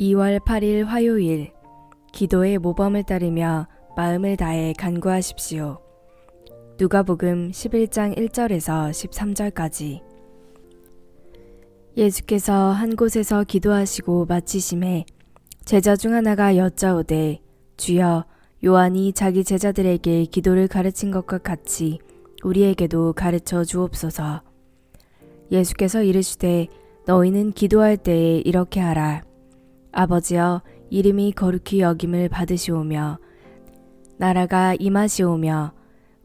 2월 8일 화요일 기도의 모범을 따르며 마음을 다해 간구하십시오. 누가복음 11장 1절에서 13절까지 예수께서 한 곳에서 기도하시고 마치심에 제자 중 하나가 여짜오되 주여 요한이 자기 제자들에게 기도를 가르친 것과 같이 우리에게도 가르쳐 주옵소서. 예수께서 이르시되 너희는 기도할 때에 이렇게 하라. 아버지여 이름이 거룩히 여김을 받으시오며 나라가 임하시오며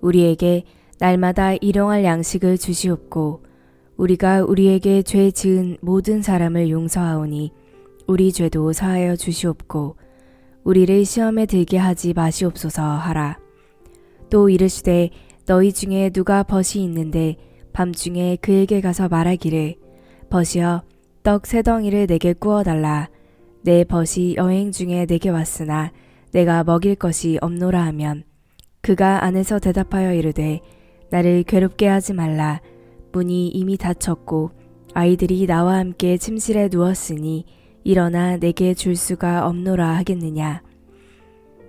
우리에게 날마다 일용할 양식을 주시옵고 우리가 우리에게 죄 지은 모든 사람을 용서하오니 우리 죄도 사하여 주시옵고 우리를 시험에 들게 하지 마시옵소서 하라. 또 이르시되 너희 중에 누가 벗이 있는데 밤중에 그에게 가서 말하기를 벗이여 떡 세 덩이를 내게 구워 달라 내 벗이 여행 중에 내게 왔으나 내가 먹일 것이 없노라 하면 그가 안에서 대답하여 이르되 나를 괴롭게 하지 말라. 문이 이미 닫혔고 아이들이 나와 함께 침실에 누웠으니 일어나 내게 줄 수가 없노라 하겠느냐?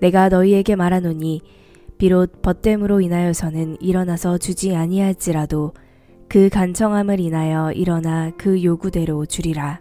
내가 너희에게 말하노니 비록 벗됨으로 인하여서는 일어나서 주지 아니할지라도 그 간청함을 인하여 일어나 그 요구대로 주리라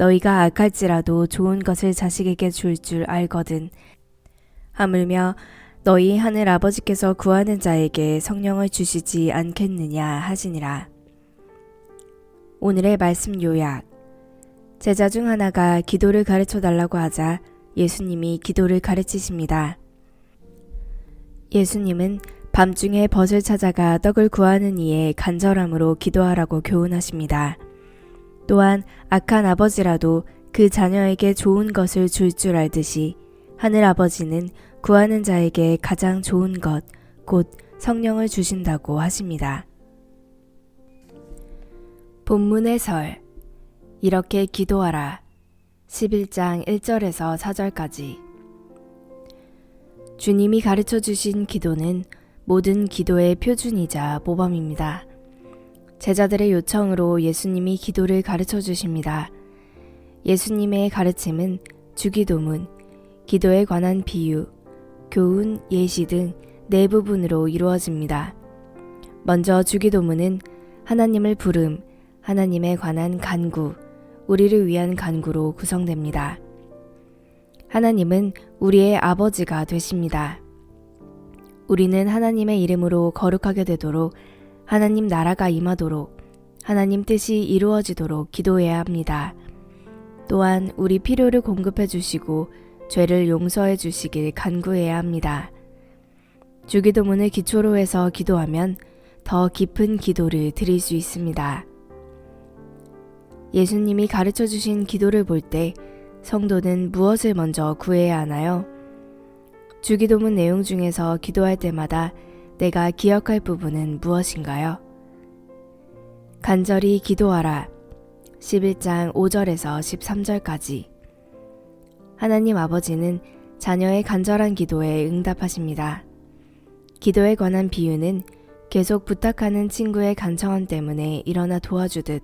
너희가 악할지라도 좋은 것을 자식에게 줄줄 알거든. 하물며 너희 하늘 아버지께서 구하는 자에게 성령을 주시지 않겠느냐 하시니라. 오늘의 말씀 요약. 제자 중 하나가 기도를 가르쳐 달라고 하자 예수님이 기도를 가르치십니다. 예수님은 밤중에 벗을 찾아가 떡을 구하는 이에 간절함으로 기도하라고 교훈하십니다. 또한 악한 아버지라도 그 자녀에게 좋은 것을 줄줄 알듯이 하늘 아버지는 구하는 자에게 가장 좋은 것, 곧 성령을 주신다고 하십니다. 본문의 설. 이렇게 기도하라. 11장 1절에서 4절까지. 주님이 가르쳐 주신 기도는 모든 기도의 표준이자 모범입니다. 제자들의 요청으로 예수님이 기도를 가르쳐 주십니다. 예수님의 가르침은 주기도문, 기도에 관한 비유, 교훈, 예시 등 네 부분으로 이루어집니다. 먼저 주기도문은 하나님을 부름, 하나님에 관한 간구, 우리를 위한 간구로 구성됩니다. 하나님은 우리의 아버지가 되십니다. 우리는 하나님의 이름으로 거룩하게 되도록 하나님 나라가 임하도록 하나님 뜻이 이루어지도록 기도해야 합니다. 또한 우리 필요를 공급해 주시고 죄를 용서해 주시길 간구해야 합니다. 주기도문을 기초로 해서 기도하면 더 깊은 기도를 드릴 수 있습니다. 예수님이 가르쳐 주신 기도를 볼 때 성도는 무엇을 먼저 구해야 하나요? 주기도문 내용 중에서 기도할 때마다 내가 기억할 부분은 무엇인가요? 간절히 기도하라. 11장 5절에서 13절까지. 하나님 아버지는 자녀의 간절한 기도에 응답하십니다. 기도에 관한 비유는 계속 부탁하는 친구의 간청함 때문에 일어나 도와주듯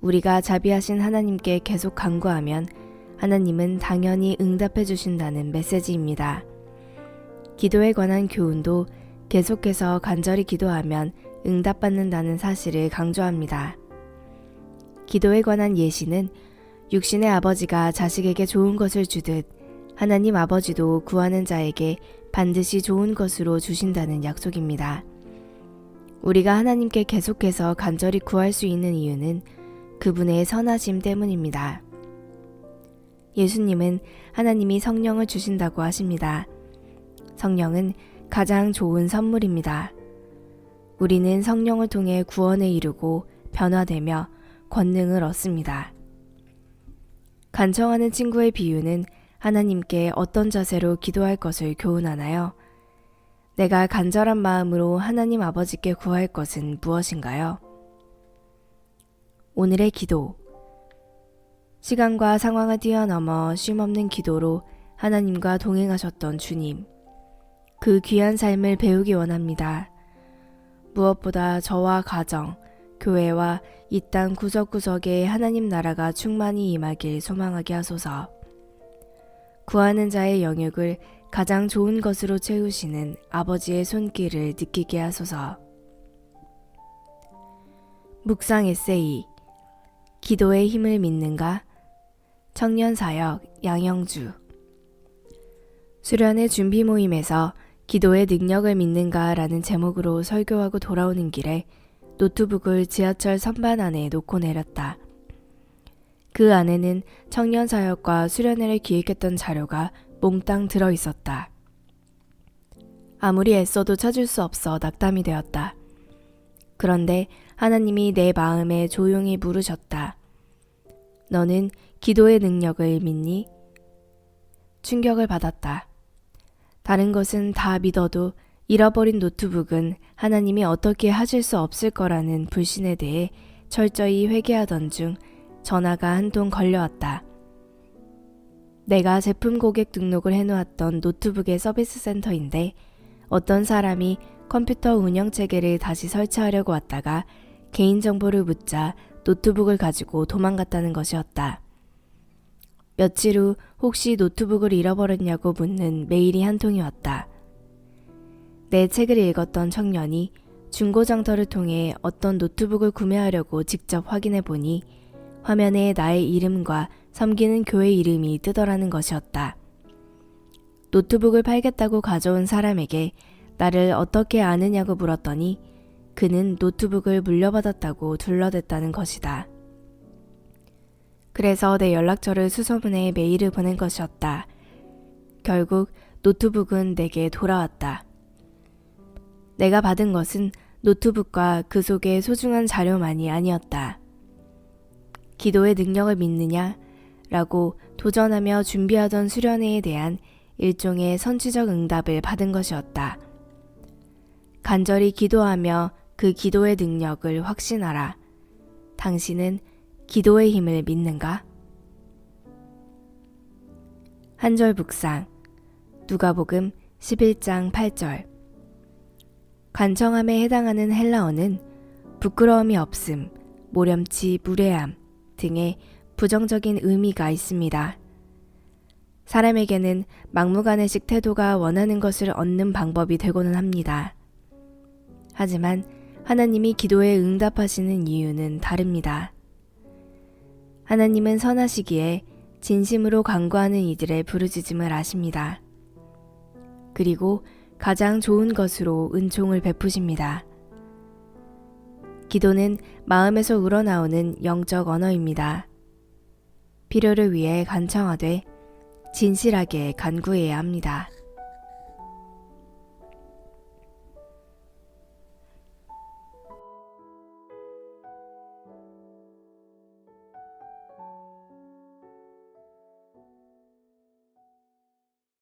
우리가 자비하신 하나님께 계속 간구하면 하나님은 당연히 응답해 주신다는 메시지입니다. 기도에 관한 교훈도 계속해서 간절히 기도하면 응답받는다는 사실을 강조합니다. 기도에 관한 예시는 육신의 아버지가 자식에게 좋은 것을 주듯 하나님 아버지도 구하는 자에게 반드시 좋은 것으로 주신다는 약속입니다. 우리가 하나님께 계속해서 간절히 구할 수 있는 이유는 그분의 선하심 때문입니다. 예수님은 하나님이 성령을 주신다고 하십니다. 성령은 가장 좋은 선물입니다. 우리는 성령을 통해 구원에 이르고 변화되며 권능을 얻습니다. 간청하는 친구의 비유는 하나님께 어떤 자세로 기도할 것을 교훈하나요? 내가 간절한 마음으로 하나님 아버지께 구할 것은 무엇인가요? 오늘의 기도. 시간과 상황을 뛰어넘어 쉼없는 기도로 하나님과 동행하셨던 주님. 그 귀한 삶을 배우기 원합니다. 무엇보다 저와 가정, 교회와 이 땅 구석구석에 하나님 나라가 충만히 임하길 소망하게 하소서. 구하는 자의 영역을 가장 좋은 것으로 채우시는 아버지의 손길을 느끼게 하소서. 묵상 에세이 기도의 힘을 믿는가? 청년 사역 양영주 수련회 준비 모임에서 기도의 능력을 믿는가라는 제목으로 설교하고 돌아오는 길에 노트북을 지하철 선반 안에 놓고 내렸다. 그 안에는 청년 사역과 수련회를 기획했던 자료가 몽땅 들어 있었다. 아무리 애써도 찾을 수 없어 낙담이 되었다. 그런데 하나님이 내 마음에 조용히 물으셨다. 너는 기도의 능력을 믿니? 충격을 받았다. 다른 것은 다 믿어도 잃어버린 노트북은 하나님이 어떻게 하실 수 없을 거라는 불신에 대해 철저히 회개하던 중 전화가 한 통 걸려왔다. 내가 제품 고객 등록을 해놓았던 노트북의 서비스 센터인데 어떤 사람이 컴퓨터 운영 체계를 다시 설치하려고 왔다가 개인정보를 묻자 노트북을 가지고 도망갔다는 것이었다. 며칠 후 혹시 노트북을 잃어버렸냐고 묻는 메일이 한 통이 왔다. 내 책을 읽었던 청년이 중고장터를 통해 어떤 노트북을 구매하려고 직접 확인해 보니 화면에 나의 이름과 섬기는 교회 이름이 뜨더라는 것이었다. 노트북을 팔겠다고 가져온 사람에게 나를 어떻게 아느냐고 물었더니 그는 노트북을 물려받았다고 둘러댔다는 것이다. 그래서 내 연락처를 수소문해 메일을 보낸 것이었다. 결국 노트북은 내게 돌아왔다. 내가 받은 것은 노트북과 그 속의 소중한 자료만이 아니었다. 기도의 능력을 믿느냐? 라고 도전하며 준비하던 수련회에 대한 일종의 선취적 응답을 받은 것이었다. 간절히 기도하며 그 기도의 능력을 확신하라. 당신은 기도의 힘을 믿는가? 한절 묵상 누가복음 11장 8절 간청함에 해당하는 헬라어는 부끄러움이 없음, 모렴치 무례함 등의 부정적인 의미가 있습니다. 사람에게는 막무가내식 태도가 원하는 것을 얻는 방법이 되고는 합니다. 하지만 하나님이 기도에 응답하시는 이유는 다릅니다. 하나님은 선하시기에 진심으로 간구하는 이들의 부르짖음을 아십니다. 그리고 가장 좋은 것으로 은총을 베푸십니다. 기도는 마음에서 우러나오는 영적 언어입니다. 필요를 위해 간청하되 진실하게 간구해야 합니다.